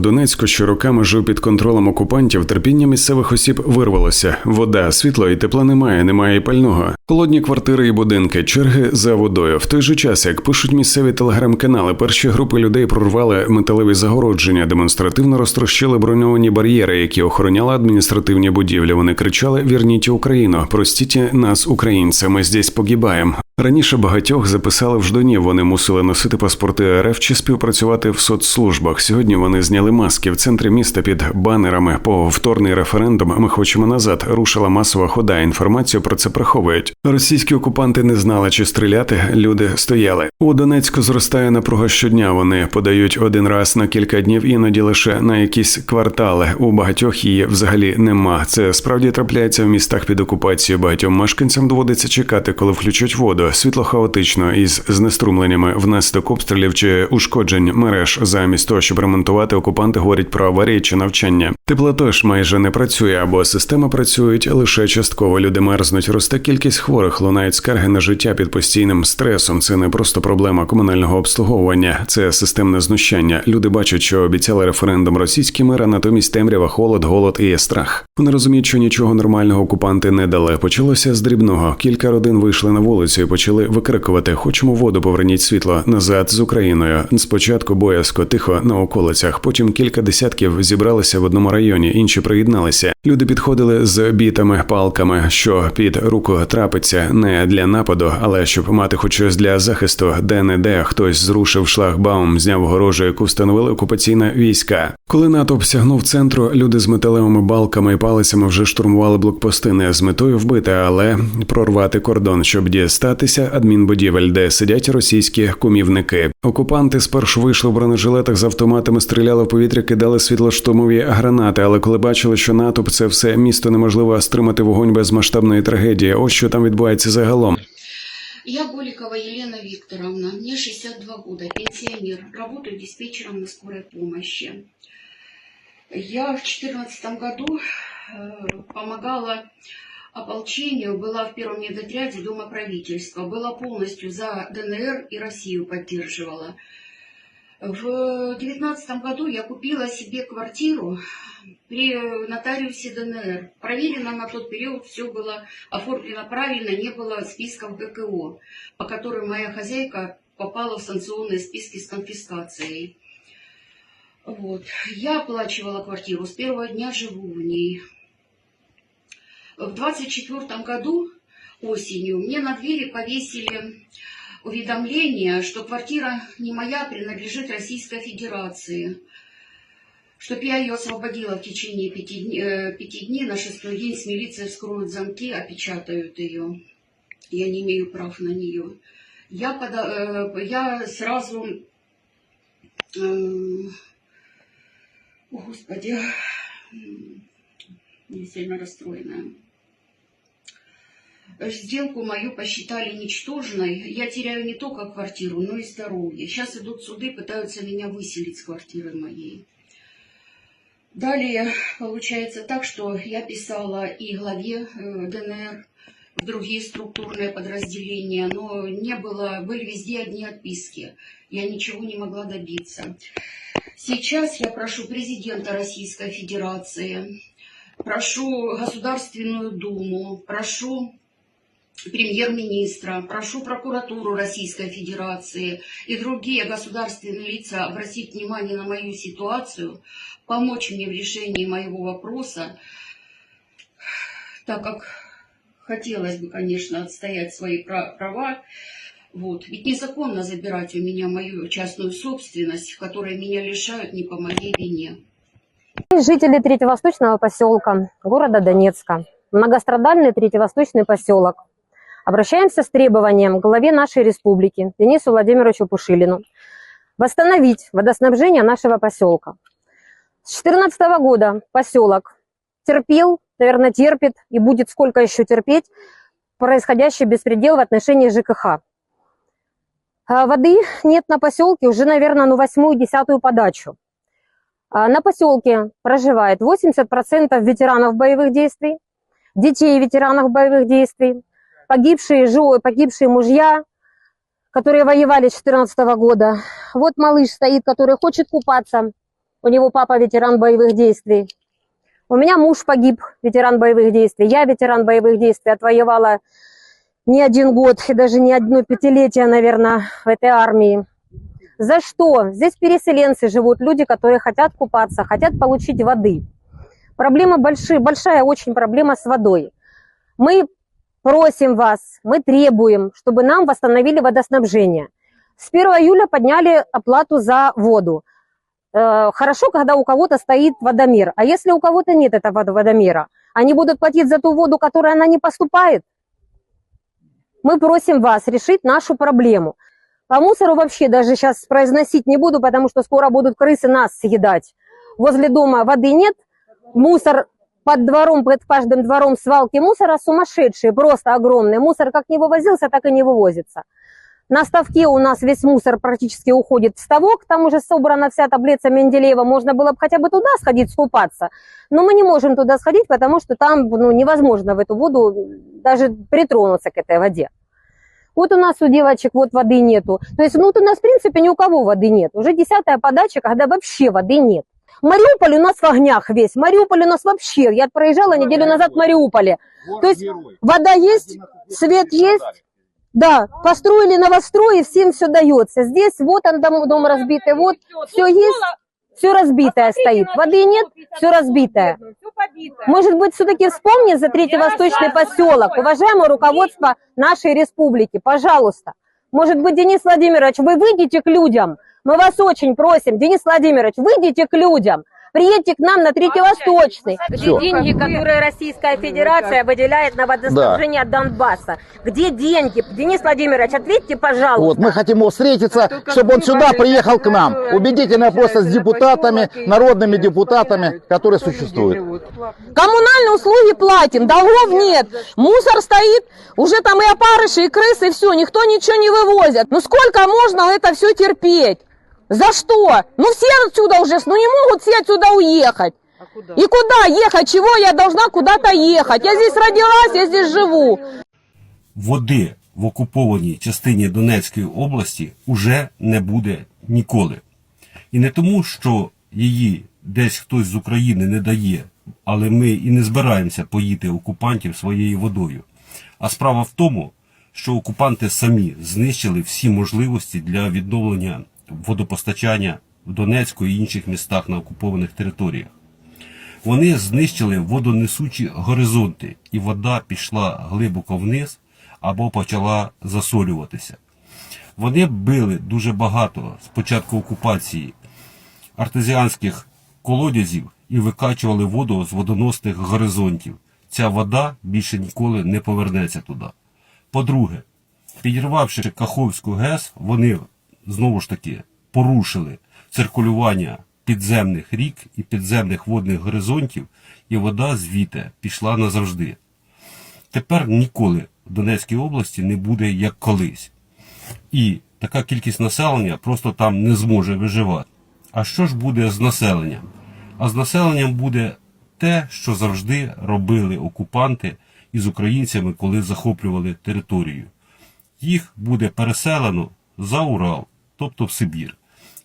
Донецьку, що роками жив під контролем окупантів, терпіння місцевих осіб вирвалося. Вода, світло і тепла немає, немає і пального. Холодні квартири і будинки, черги за водою. В той же час, як пишуть місцеві телеграм-канали, перші групи людей прорвали металеві загородження, демонстративно розтрощили броньовані бар'єри, які охороняли адміністративні будівлі. Вони кричали: Вірніть Україну, простіть нас, українці, ми здесь погибаємо. Раніше багатьох записали в ждоні. Вони мусили носити паспорти РФ чи співпрацювати в соцслужбах. Сьогодні вони зняли маски в центрі міста під банерами. Повторний референдум. Ми хочемо назад. Рушила масова хода. Інформацію про це приховують. Російські окупанти не знали, чи стріляти. Люди стояли. У Донецьку зростає напруга щодня. Вони подають один раз на кілька днів, іноді лише на якісь квартали. У багатьох її взагалі нема. Це справді трапляється в містах під окупацією. Багатьом мешканцям доводиться чекати, коли включать воду. Світло хаотично із знеструмленнями внаслідок обстрілів чи ушкоджень мереж. Замість того, щоб ремонтувати, окупанти говорять про аварії чи навчання. Тепло теж майже не працює, або система працюють лише частково. Люди мерзнуть. Росте кількість хворих, лунають скарги на життя під постійним стресом. Це не просто проблема комунального обслуговування, це системне знущання. Люди бачать, що обіцяли референдум російські мир, натомість темрява, холод, голод і страх. Вони розуміють, що нічого нормального окупанти не дали. Почалося з дрібного. Кілька родин вийшли на вулицю і почали викрикувати: Хочемо воду, поверніть світло назад з Україною. Спочатку боязко, тихо на околицях. Потім кілька десятків зібралися в одному районі, інші приєдналися. Люди підходили з бітами, палками, що під руку трапиться не для нападу, але щоб мати хоч щось для захисту, де не де хтось зрушив шлагбаум, зняв горожу, яку встановили окупаційні війська. Коли натовп сягнув центру, люди з металевими балками і палицями вже штурмували блокпости не з метою вбити, але прорвати кордон, щоб дістатися адмінбудівель, де сидять російські кумівники. Окупанти спершу вийшли в бронежилетах з автоматами, стріляли в повітря, кидали світлоштурмові гранати. Але коли бачили, що натовп це все місто неможливо стримати вогонь без масштабної трагедії. Ось що там відбувається загалом. Я Голикова Елена Викторовна, мне 62 года, пенсионер, работаю диспетчером на скорой помощи. Я в 2014 году э, помогала ополчению, была в первом медотряде Дома правительства, была полностью за ДНР и Россию поддерживала. В 2019 году я купила себе квартиру при нотариусе ДНР. Проверено на тот период, все было оформлено правильно, не было списков ГКО, по которым моя хозяйка попала в санкционные списки с конфискацией. Вот. Я оплачивала квартиру, с первого дня живу в ней. В 24 году осенью мне на двери повесили уведомление, что квартира не моя, а принадлежит Российской Федерации. Чтоб я ее освободила в течение пяти, дней- э, пяти дней, на шестой день с милицией вскроют замки, опечатают ее. Я не имею прав на нее. Я, пода- э, я сразу... эм, О, Господи, я сильно расстроенная. Сделку мою посчитали ничтожной. Я теряю не только квартиру, но и здоровье. Сейчас идут суды, пытаются меня выселить с квартиры моей. Далее получается так, что я писала и главе э, ДНР, в другие структурные подразделения, но не было, были везде одни отписки. Я ничего не могла добиться. Сейчас я прошу президента Российской Федерации, прошу Государственную Думу, прошу премьер-министра, прошу прокуратуру Российской Федерации и другие государственные лица обратить внимание на мою ситуацию, помочь мне в решении моего вопроса, так как хотелось бы, конечно, отстоять свои пра- права. Вот. Ведь незаконно забирать у меня мою частную собственность, которой меня лишают не по моей вине. Жители Третьевосточного поселка города Донецка, многострадальный Третьевосточный поселок. Обращаемся с требованием к главе нашей республики Денису Владимировичу Пушилину восстановить водоснабжение нашего поселка. С 2014 года поселок терпел, наверное, терпит и будет сколько еще терпеть происходящий беспредел в отношении ЖКХ. А Воды нет на поселке уже, наверное, ну восьмую-десятую подачу. А, На поселке проживает 80% ветеранов боевых действий, детей ветеранов боевых действий, погибшие, жо- погибшие мужья, которые воевали с 2014 года. Вот малыш стоит, который хочет купаться. У него папа ветеран боевых действий. У меня муж погиб, ветеран боевых действий. Я ветеран боевых действий, отвоевала не один год и даже не одно пятилетие, наверное, в этой армии. За что? Здесь переселенцы живут, люди, которые хотят купаться, хотят получить воды. Проблема большая, большая очень проблема с водой. Мы просим вас, мы требуем, чтобы нам восстановили водоснабжение. С 1 июля подняли оплату за воду. Э, Хорошо, когда у кого-то стоит водомер. А если у кого-то нет этого водомера, они будут платить за ту воду, которая она не поступает? Мы просим вас решить нашу проблему. По мусору вообще даже сейчас произносить не буду, потому что скоро будут крысы нас съедать. Возле дома воды нет, мусор под двором, под каждым двором свалки мусора сумасшедшие, просто огромные. Мусор как не вывозился, так и не вывозится. На ставке у нас весь мусор практически уходит в ставок, там уже собрана вся таблица Менделеева, можно было бы хотя бы туда сходить скупаться, но мы не можем туда сходить, потому что там ну, невозможно в эту воду даже притронуться к этой воде. Вот у нас у девочек вот воды нету. То есть, ну, вот у нас, в принципе, ни у кого воды нет. Уже десятая подача, когда вообще воды нет. Мариуполь у нас в огнях весь. Мариуполь у нас вообще. Я проезжала неделю назад в Мариуполе. То есть вода есть, свет есть. Да, построили новострои, всем все дается. Здесь вот он дом, дом разбитый, вот все есть, все разбитое стоит. Воды нет, все разбитое. Может быть, все-таки вспомнить за Третий Восточный поселок, уважаемое руководство нашей республики, пожалуйста. Может быть, Денис Владимирович, вы выйдете к людям. Мы вас очень просим, Денис Владимирович, выйдите к людям. Приедьте к нам на Третий Восточный. Где деньги, которые Российская Федерация выделяет на водоснабжение Донбасса? Где деньги? Денис Владимирович, ответьте, пожалуйста. Вот, мы хотим его встретиться, чтобы он сюда приехал к нам. Убедительно просто с депутатами, народными депутатами, которые существуют. Коммунальные услуги платим, долгов нет. Мусор стоит, уже там и опарыши, и крысы, и все, никто ничего не вывозит. Ну сколько можно это все терпеть? За что? Ну все отсюда уже, ну не могут все отсюда уехать. И куда ехать? Чего я должна куда-то ехать? Я здесь родилась, я здесь живу. води в окупованій частині Донецької області уже не буде ніколи. І не тому, що її десь хтось з України не дає, але ми і не збираємося поїти окупантів своєю водою. А справа в тому, що окупанти самі знищили всі можливості для відновлення водопостачання в Донецьку і інших містах на окупованих територіях. Вони знищили водонесучі горизонти, і вода пішла глибоко вниз або почала засолюватися. Вони били дуже багато з початку окупації артезіанських колодязів і викачували воду з водоносних горизонтів. Ця вода більше ніколи не повернеться туди. По-друге, підірвавши Каховську ГЕС, вони знову ж таки порушили циркулювання підземних рік і підземних водних горизонтів, і вода звідти пішла назавжди. Тепер ніколи в Донецькій області не буде як колись. І така кількість населення просто там не зможе виживати. А що ж буде з населенням? А з населенням буде те, що завжди робили окупанти із українцями, коли захоплювали територію. Їх буде переселено за Урал, тобто в Сибір.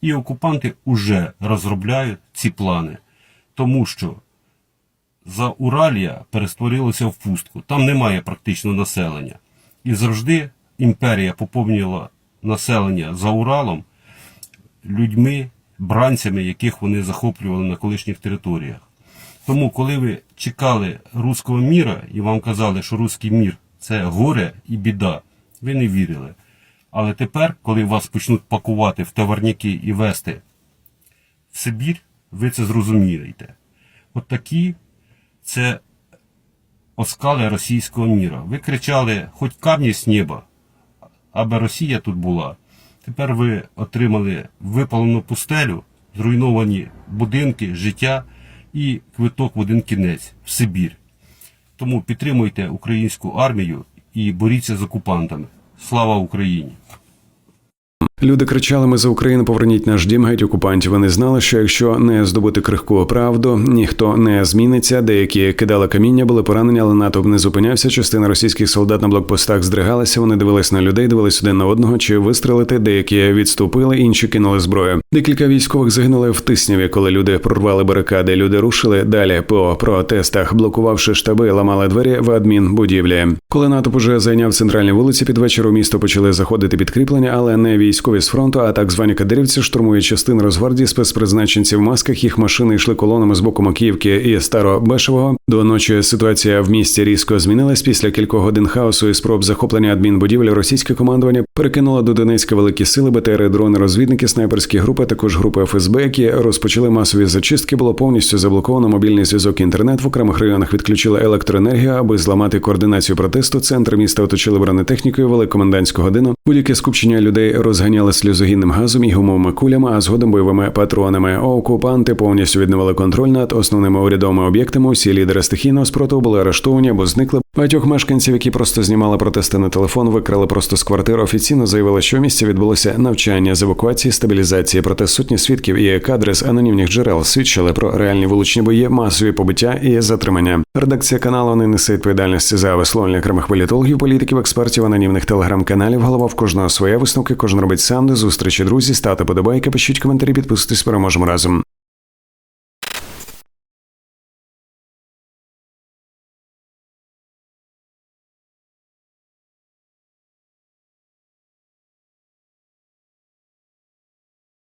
І окупанти вже розробляють ці плани, тому що за Уралія перестворилося в пустку. Там немає практично населення. І завжди імперія поповнювала населення за Уралом людьми, бранцями, яких вони захоплювали на колишніх територіях. Тому, коли ви чекали руського міра і вам казали, що руський мір це горе і біда, ви не вірили. Але тепер, коли вас почнуть пакувати в товарняки і вести в Сибір, ви це зрозумієте. От такі це оскали російського міра. Ви кричали, хоч камні з неба, аби Росія тут була. Тепер ви отримали випалену пустелю, зруйновані будинки, життя і квиток в один кінець в Сибір. Тому підтримуйте українську армію і боріться з окупантами. Слава Україні! Люди кричали: Ми за Україну, поверніть наш дім геть окупантів. Вони знали, що якщо не здобути крихку правду, ніхто не зміниться. Деякі кидали каміння, були поранені, але натовп не зупинявся. Частина російських солдат на блокпостах здригалася. Вони дивились на людей, дивились один на одного, чи вистрелити. Деякі відступили, інші кинули зброю. Декілька військових загинули в Тисняві, коли люди прорвали барикади. Люди рушили далі по протестах, блокувавши штаби, ламали двері в адмінбудівлі. Коли натовп уже зайняв центральні вулиці, під вечір у місто почали заходити підкріплення, але не військові з фронту, а так звані кадирівці штурмують частини Росгвардії спецпризначенців в масках. Їх машини йшли колонами з боку Макіївки і Старобешевого. До ночі ситуація в місті різко змінилась. Після кількох годин хаосу і спроб захоплення адмінбудівель російське командування перекинуло до Донецька великі сили, БТРи, дрони, розвідники, снайперські групи, також групи ФСБ, які розпочали масові зачистки. Було повністю заблоковано мобільний зв'язок інтернет. В окремих районах відключили електроенергію, аби зламати координацію протесту. Центр міста оточили бронетехнікою, вели годину. Будь-яке скупчення людей розганяли сльозогінним газом і гумовими кулями, а згодом бойовими патронами. Окупанти повністю відновили контроль над основними урядовими об'єктами. Усі лідери стихійного спротиву були арештовані або зникли. Багатьох мешканців, які просто знімали протести на телефон, викрали просто з квартир. Офіційно заявили, що в місті відбулося навчання з евакуації, стабілізації. Проте сотні свідків і кадри з анонімних джерел свідчили про реальні вуличні бої, масові побиття і затримання. Редакція каналу не несе відповідальності за висловлення окремих політологів, політиків, експертів, анонімних телеграм-каналів. Голова в кожного своя висновки. Кожен робить сам до зустрічі. Друзі, ставте подобайки, пишіть коментарі, підписуйтесь. Переможемо разом.